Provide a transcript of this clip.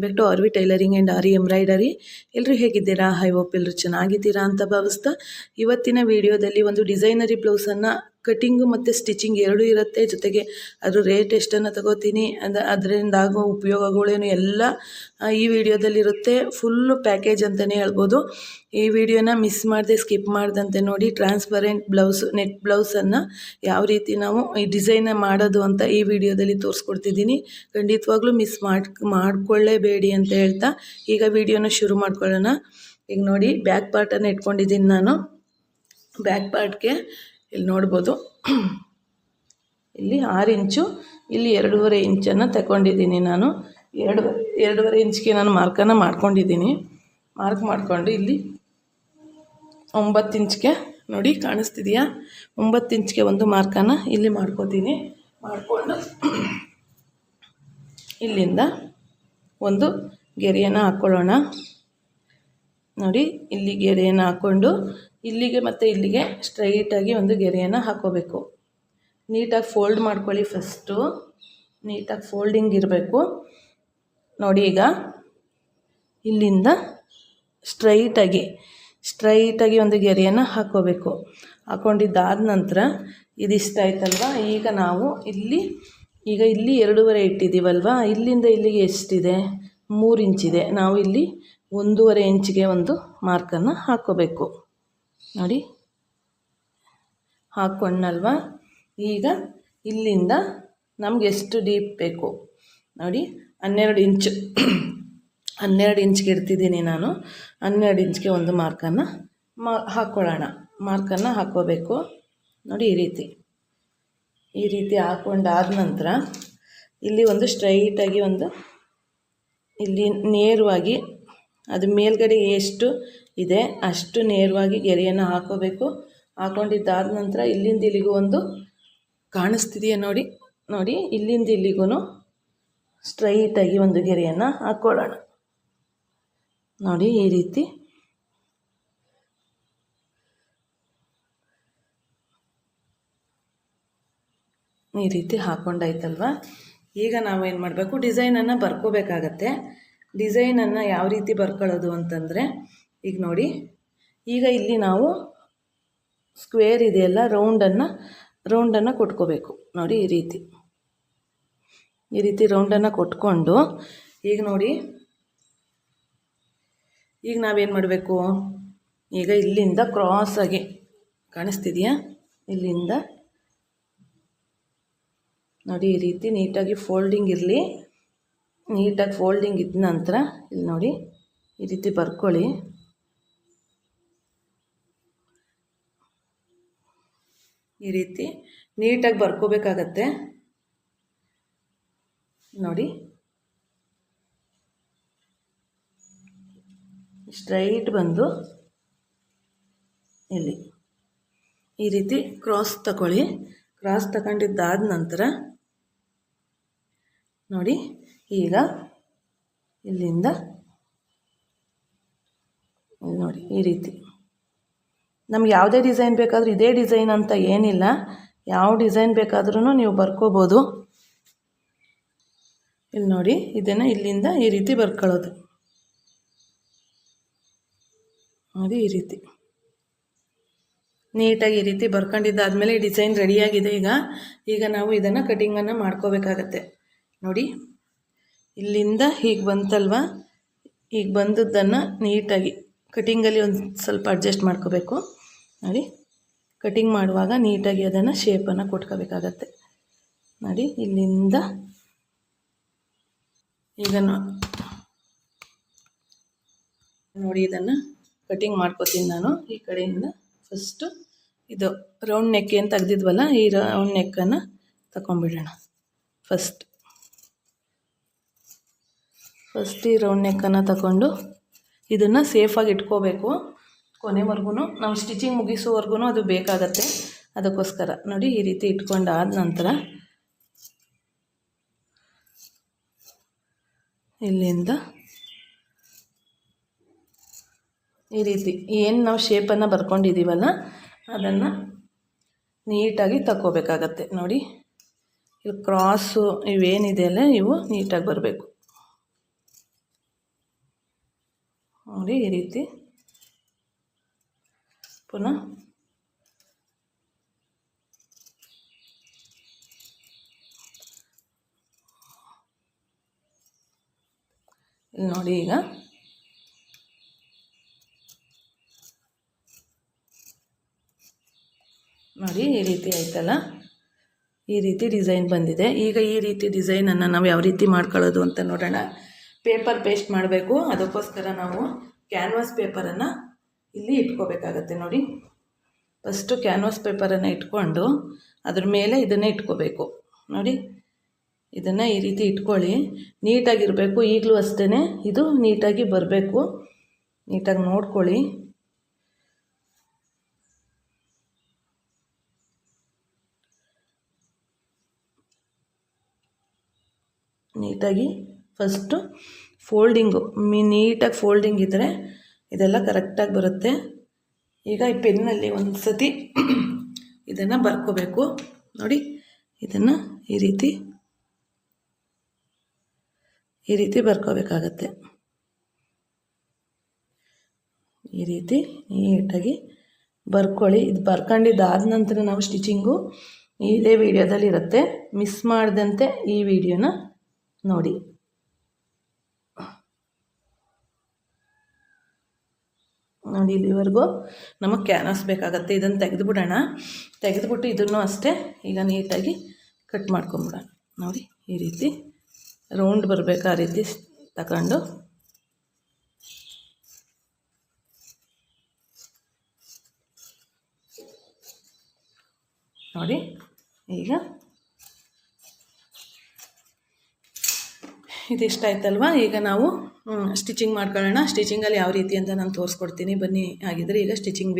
Back to RV tailoring and aari embroidery ಎಲ್ಲರೂ ಹೇಗಿದ್ದೀರಾ? I hope ಎಲ್ಲರೂ ಚೆನ್ನಾಗಿದ್ದೀರಾ ಅಂತ ಭಾವಿಸ್ತಾ ಇವತ್ತಿನ ವಿಡಿಯೋದಲ್ಲಿ ಒಂದು ಡಿಸೈನರಿ ಬ್ಲೌಸನ್ನು ಕಟಿಂಗು ಮತ್ತು ಸ್ಟಿಚಿಂಗ್ ಎರಡೂ ಇರುತ್ತೆ. ಜೊತೆಗೆ ಅದ್ರ ರೇಟ್ ಎಷ್ಟನ್ನು ತಗೋತೀನಿ ಅದು ಅದರಿಂದ ಆಗೋ ಉಪಯೋಗಗಳೇನು ಎಲ್ಲ ಈ ವಿಡಿಯೋದಲ್ಲಿರುತ್ತೆ. ಫುಲ್ಲು ಪ್ಯಾಕೇಜ್ ಅಂತಲೇ ಹೇಳ್ಬೋದು. ಈ ವಿಡಿಯೋನ ಮಿಸ್ ಮಾಡದೆ ಸ್ಕಿಪ್ ಮಾಡ್ದಂತೆ ನೋಡಿ ಟ್ರಾನ್ಸ್ಪರೆಂಟ್ ಬ್ಲೌಸ್ ನೆಟ್ ಬ್ಲೌಸನ್ನು ಯಾವ ರೀತಿ ನಾವು ಈ ಡಿಸೈನ ಮಾಡೋದು ಅಂತ ಈ ವಿಡಿಯೋದಲ್ಲಿ ತೋರಿಸ್ಕೊಡ್ತಿದ್ದೀನಿ. ಖಂಡಿತವಾಗ್ಲೂ ಮಿಸ್ ಮಾಡಿ, ಮಾಡಿಕೊಳ್ಳೇಬೇಡಿ ಅಂತ ಹೇಳ್ತಾ ಈಗ ವಿಡಿಯೋನ ಶುರು ಮಾಡ್ಕೊಳ್ಳೋಣ. ಈಗ ನೋಡಿ ಬ್ಯಾಕ್ ಪಾರ್ಟನ್ನು ಇಟ್ಕೊಂಡಿದ್ದೀನಿ ನಾನು. ಬ್ಯಾಕ್ ಪಾರ್ಟ್ಗೆ ಇಲ್ಲಿ ನೋಡ್ಬೋದು. ಇಲ್ಲಿ ಆರು ಇಂಚು, ಇಲ್ಲಿ ಎರಡೂವರೆ ಇಂಚನ್ನು ತಗೊಂಡಿದ್ದೀನಿ ನಾನು. ಎರಡು, ಎರಡೂವರೆ ಇಂಚ್ಗೆ ನಾನು ಮಾರ್ಕನ್ನು ಮಾಡ್ಕೊಂಡಿದ್ದೀನಿ. ಮಾರ್ಕ್ ಮಾಡಿಕೊಂಡು ಇಲ್ಲಿ ಒಂಬತ್ತು ಇಂಚ್ಗೆ ನೋಡಿ ಕಾಣಿಸ್ತಿದೆಯಾ? ಒಂಬತ್ತು ಇಂಚ್ಗೆ ಒಂದು ಮಾರ್ಕನ್ನು ಇಲ್ಲಿ ಮಾಡ್ಕೋತೀನಿ. ಮಾಡಿಕೊಂಡು ಇಲ್ಲಿಂದ ಒಂದು ಗೆರೆಯನ್ನು ಹಾಕ್ಕೊಳ್ಳೋಣ. ನೋಡಿ, ಇಲ್ಲಿ ಗೆರೆಯನ್ನು ಹಾಕ್ಕೊಂಡು ಇಲ್ಲಿಗೆ ಮತ್ತು ಇಲ್ಲಿಗೆ ಸ್ಟ್ರೈಟಾಗಿ ಒಂದು ಗೆರೆಯನ್ನು ಹಾಕೋಬೇಕು. ನೀಟಾಗಿ ಫೋಲ್ಡ್ ಮಾಡ್ಕೊಳ್ಳಿ ಫಸ್ಟು ನೀಟಾಗಿ ಫೋಲ್ಡಿಂಗ್ ಇರಬೇಕು. ನೋಡಿ ಈಗ ಇಲ್ಲಿಂದ ಸ್ಟ್ರೈಟಾಗಿ ಸ್ಟ್ರೈಟಾಗಿ ಒಂದು ಗೆರೆಯನ್ನು ಹಾಕ್ಕೋಬೇಕು ಹಾಕ್ಕೊಂಡಿದ್ದಾದ ನಂತರ ಇದಿಷ್ಟ ಆಯ್ತಲ್ವ? ಈಗ ನಾವು ಇಲ್ಲಿ, ಈಗ ಇಲ್ಲಿ ಎರಡೂವರೆ ಇಟ್ಟಿದ್ದೀವಲ್ವ? ಇಲ್ಲಿಂದ ಇಲ್ಲಿಗೆ ಎಷ್ಟಿದೆ? ಮೂರು ಇಂಚಿದೆ. ನಾವು ಇಲ್ಲಿ ಒಂದೂವರೆ ಇಂಚಿಗೆ ಒಂದು ಮಾರ್ಕನ್ನು ಹಾಕ್ಕೋಬೇಕು ನೋಡಿ. ಹಾಕ್ಕೊಂಡಲ್ವ ಈಗ ಇಲ್ಲಿಂದ ನಮ್ಗೆ ಎಷ್ಟು ಡೀಪ್ ಬೇಕು? ನೋಡಿ, ಹನ್ನೆರಡು ಇಂಚು. ಹನ್ನೆರಡು ಇಂಚ್ಗೆ ಇಡ್ತಿದ್ದೀನಿ ನಾನು. ಹನ್ನೆರಡು ಇಂಚ್ಗೆ ಒಂದು ಮಾರ್ಕನ್ನು ಮಾ, ಹಾಕ್ಕೊಳ್ಳೋಣ. ಮಾರ್ಕನ್ನು ಹಾಕ್ಕೋಬೇಕು. ನೋಡಿ, ಈ ರೀತಿ. ಈ ರೀತಿ ಹಾಕ್ಕೊಂಡಾದ ನಂತರ ಇಲ್ಲಿ ಒಂದು ಸ್ಟ್ರೈಟಾಗಿ ಒಂದು ಇಲ್ಲಿ ನೇರವಾಗಿ ಅದು ಮೇಲ್ಗಡೆ ಎಷ್ಟು ಇದೆ, ಅಷ್ಟು ನೇರವಾಗಿ ಗೆರೆಯನ್ನು ಹಾಕೋಬೇಕು. ಹಾಕೊಂಡಿದ್ದಾದ ನಂತರ ಇಲ್ಲಿಂದ ಇಲ್ಲಿಗೂ ಒಂದು ಕಾಣಿಸ್ತಿದೆಯಾ ನೋಡಿ ನೋಡಿ, ಇಲ್ಲಿಂದ ಇಲ್ಲಿಗೂ ಸ್ಟ್ರೈಟಾಗಿ ಒಂದು ಗೆರೆಯನ್ನು ಹಾಕ್ಕೊಳ್ಳೋಣ ನೋಡಿ, ಈ ರೀತಿ. ಈ ರೀತಿ ಹಾಕ್ಕೊಂಡಾಯ್ತಲ್ವ ಈಗ ನಾವೇನು ಮಾಡಬೇಕು? ಡಿಸೈನನ್ನು ಬರ್ಕೋಬೇಕಾಗತ್ತೆ. ಡಿಸೈನನ್ನು ಯಾವ ರೀತಿ ಬರ್ಕೊಳ್ಳೋದು ಅಂತಂದರೆ, ಈಗ ನೋಡಿ, ಈಗ ಇಲ್ಲಿ ನಾವು ಸ್ಕ್ವೇರ್ ಇದೆಯಲ್ಲ, ರೌಂಡನ್ನು ರೌಂಡನ್ನು ಕೊಟ್ಕೋಬೇಕು. ನೋಡಿ ಈ ರೀತಿ. ಈ ರೀತಿ ರೌಂಡನ್ನು ಕೊಟ್ಕೊಂಡು, ಈಗ ನೋಡಿ, ಈಗ ನಾವೇನು ಮಾಡಬೇಕು? ಈಗ ಇಲ್ಲಿಂದ ಕ್ರಾಸಾಗಿ ಕಾಣಿಸ್ತಿದೆಯಾ? ಇಲ್ಲಿಂದ ನೋಡಿ ಈ ರೀತಿ ನೀಟಾಗಿ ಫೋಲ್ಡಿಂಗ್ ಇರಲಿ. ನೀಟಾಗಿ ಫೋಲ್ಡಿಂಗ್ ಇದ್ದ ನಂತರ ಇಲ್ಲಿ ನೋಡಿ ಈ ರೀತಿ ಬರ್ಕೊಳ್ಳಿ. ಈ ರೀತಿ ನೀಟಾಗಿ ಬರ್ಕೋಬೇಕಾಗತ್ತೆ. ನೋಡಿ. ಸ್ಟ್ರೈಟ್ ಬಂದು ಇಲ್ಲಿ. ಈ ರೀತಿ ಕ್ರಾಸ್ ತಗೊಳ್ಳಿ. ಕ್ರಾಸ್ ತಗೊಂಡಿದ್ದಾದ ನಂತರ ನೋಡಿ. ಈಗ ಇಲ್ಲಿಂದ ಇಲ್ಲಿ ನೋಡಿ, ಈ ರೀತಿ. ನಮ್ಗೆ ಯಾವುದೇ ಡಿಸೈನ್ ಬೇಕಾದರೂ ಇದೇ ಡಿಸೈನ್ ಅಂತ ಏನಿಲ್ಲ. ಯಾವ ಡಿಸೈನ್ ಬೇಕಾದ್ರೂ ನೀವು ಬರ್ಕೋಬೋದು. ಇಲ್ಲಿ ನೋಡಿ, ಇದನ್ನು ಇಲ್ಲಿಂದ ಈ ರೀತಿ ಬರ್ಕೊಳ್ಳೋದು. ನೋಡಿ, ಈ ರೀತಿ. ನೀಟಾಗಿ ಈ ರೀತಿ ಬರ್ಕೊಂಡಿದ್ದಾದಮೇಲೆ ಈ ಡಿಸೈನ್ ರೆಡಿಯಾಗಿದೆ ಈಗ. ಈಗ ನಾವು ಇದನ್ನು ಕಟಿಂಗನ್ನು ಮಾಡ್ಕೋಬೇಕಾಗತ್ತೆ. ನೋಡಿ. ಇಲ್ಲಿಂದ ಹೀಗೆ ಬಂತಲ್ವ? ಈಗ ಬಂದದ್ದನ್ನು ನೀಟಾಗಿ ಕಟಿಂಗಲ್ಲಿ ಒಂದು ಸ್ವಲ್ಪ ಅಡ್ಜಸ್ಟ್ ಮಾಡ್ಕೋಬೇಕು. ನೋಡಿ ಕಟಿಂಗ್ ಮಾಡುವಾಗ ನೀಟಾಗಿ ಅದನ್ನು ಶೇಪನ್ನು ಕೊಟ್ಕೋಬೇಕಾಗತ್ತೆ. ನೋಡಿ, ಇಲ್ಲಿಂದ ಈಗ ನೋಡಿ ಇದನ್ನು ಕಟಿಂಗ್ ಮಾಡ್ಕೋತೀನಿ ನಾನು. ಈ ಕಡೆಯಿಂದ ಫಸ್ಟು ಇದು ರೌಂಡ್ ನೆಕ್ ಏನು ತೆಗ್ದಿದ್ವಲ್ಲ, ಈ ರೌಂಡ್ ನೆಕ್ಕನ್ನು ತಗೊಂಬಿಡೋಣ ಫಸ್ಟ್ ಫಸ್ಟ್ ಈ ರೌಂಡ್ ನೆಕ್ಕನ್ನು ತಗೊಂಡು ಇದನ್ನು ಸೇಫಾಗಿ ಇಟ್ಕೋಬೇಕು. ಕೊನೆವರೆಗೂ ನಾವು ಸ್ಟಿಚಿಂಗ್ ಮುಗಿಸೋವರೆಗೂ ಅದು ಬೇಕಾಗತ್ತೆ. ಅದಕ್ಕೋಸ್ಕರ ನೋಡಿ ಈ ರೀತಿ ಇಟ್ಕೊಂಡಾದ ನಂತರ ಇಲ್ಲಿಂದ ಈ ರೀತಿ ಏನು ನಾವು ಶೇಪನ್ನು ಬರ್ಕೊಂಡಿದ್ದೀವಲ್ಲ ಅದನ್ನು ನೀಟಾಗಿ ತಗೋಬೇಕಾಗತ್ತೆ ನೋಡಿ, ಇಲ್ಲಿ ಕ್ರಾಸು ಇವೇನಿದೆಯಲ್ಲ, ಇವು ನೀಟಾಗಿ ಬರಬೇಕು. ನೋಡಿ, ಈ ರೀತಿ. ಪುನಃ. ಇಲ್ಲಿ ನೋಡಿ ಈಗ. ನೋಡಿ, ಈ ರೀತಿ ಆಯ್ತಲ್ಲ? ಈ ರೀತಿ ಡಿಸೈನ್ ಬಂದಿದೆ. ಈಗ ಈ ರೀತಿ ಡಿಸೈನನ್ನು ನಾವು ಯಾವ ರೀತಿ ಮಾಡ್ಕೊಳ್ಳೋದು ಅಂತ ನೋಡೋಣ. ಪೇಪರ್ ಪೇಸ್ಟ್ ಮಾಡಬೇಕು. ಅದಕ್ಕೋಸ್ಕರ ನಾವು ಕ್ಯಾನ್ವಾಸ್ ಪೇಪರನ್ನು ಇಲ್ಲಿ ಇಟ್ಕೋಬೇಕಾಗತ್ತೆ ನೋಡಿ. ಫಸ್ಟು ಕ್ಯಾನ್ವಾಸ್ ಪೇಪರನ್ನು ಇಟ್ಕೊಂಡು ಅದ್ರ ಮೇಲೆ ಇದನ್ನೇ ಇಟ್ಕೋಬೇಕು. ನೋಡಿ, ಇದನ್ನು ಈ ರೀತಿ ಇಟ್ಕೊಳ್ಳಿ. ನೀಟಾಗಿರಬೇಕು. ಈಗಲೂ ಅಷ್ಟೇ ಇದು ನೀಟಾಗಿ ಬರಬೇಕು. ನೀಟಾಗಿ ನೋಡ್ಕೊಳ್ಳಿ. ನೀಟಾಗಿ ಫಸ್ಟು ಫೋಲ್ಡಿಂಗು ಮೀ ನೀಟಾಗಿ ಫೋಲ್ಡಿಂಗ್ ಇದ್ದರೆ ಇದೆಲ್ಲ ಕರೆಕ್ಟಾಗಿ ಬರುತ್ತೆ. ಈಗ ಈ ಪೆನ್ನಲ್ಲಿ ಒಂದು ಸತಿ ಇದನ್ನು ಬರ್ಕೋಬೇಕು. ನೋಡಿ, ಇದನ್ನು ಈ ರೀತಿ ಈ ರೀತಿ ಬರ್ಕೋಬೇಕಾಗತ್ತೆ. ಈ ರೀತಿ ನೀಟಾಗಿ ಬರ್ಕೊಳ್ಳಿ. ಇದು ಬರ್ಕೊಂಡಿದ್ದಾದ ನಂತರ ನಾವು ಸ್ಟಿಚಿಂಗು ಇದೇ ವಿಡಿಯೋದಲ್ಲಿ ಇರುತ್ತೆ ಮಿಸ್ ಮಾಡಿದಂತೆ ಈ ವಿಡಿಯೋನ ನೋಡಿ. ನೋಡಿ, ಇಲ್ಲಿವರೆಗೂ ನಮಗೆ ಕ್ಯಾನ್ವಾಸ್ ಬೇಕಾಗತ್ತೆ. ಇದನ್ನು ತೆಗೆದುಬಿಡೋಣ. ತೆಗೆದುಬಿಟ್ಟು ಇದನ್ನು ಅಷ್ಟೇ ಈಗ ನೀಟಾಗಿ ಕಟ್ ಮಾಡ್ಕೊಂಬಿಡೋಣ. ನೋಡಿ, ಈ ರೀತಿ ರೌಂಡ್ ಬರಬೇಕು ಆ ರೀತಿ ತಗೊಂಡು. ನೋಡಿ, ಈಗ ಇದಿಷ್ಟ ಆಯ್ತಲ್ವಾ? ಈಗ ನಾವು ಸ್ಟಿಚಿಂಗ್ ಮಾಡ್ಕೊಳ್ಳೋಣ. ಸ್ಟಿಚಿಂಗಲ್ಲಿ ಯಾವ ರೀತಿ ಅಂತ ನಾನು ತೋರಿಸ್ಕೊಡ್ತೀನಿ. ಬನ್ನಿ, ಹಾಗಿದ್ರೆ ಈಗ ಸ್ಟಿಚಿಂಗ್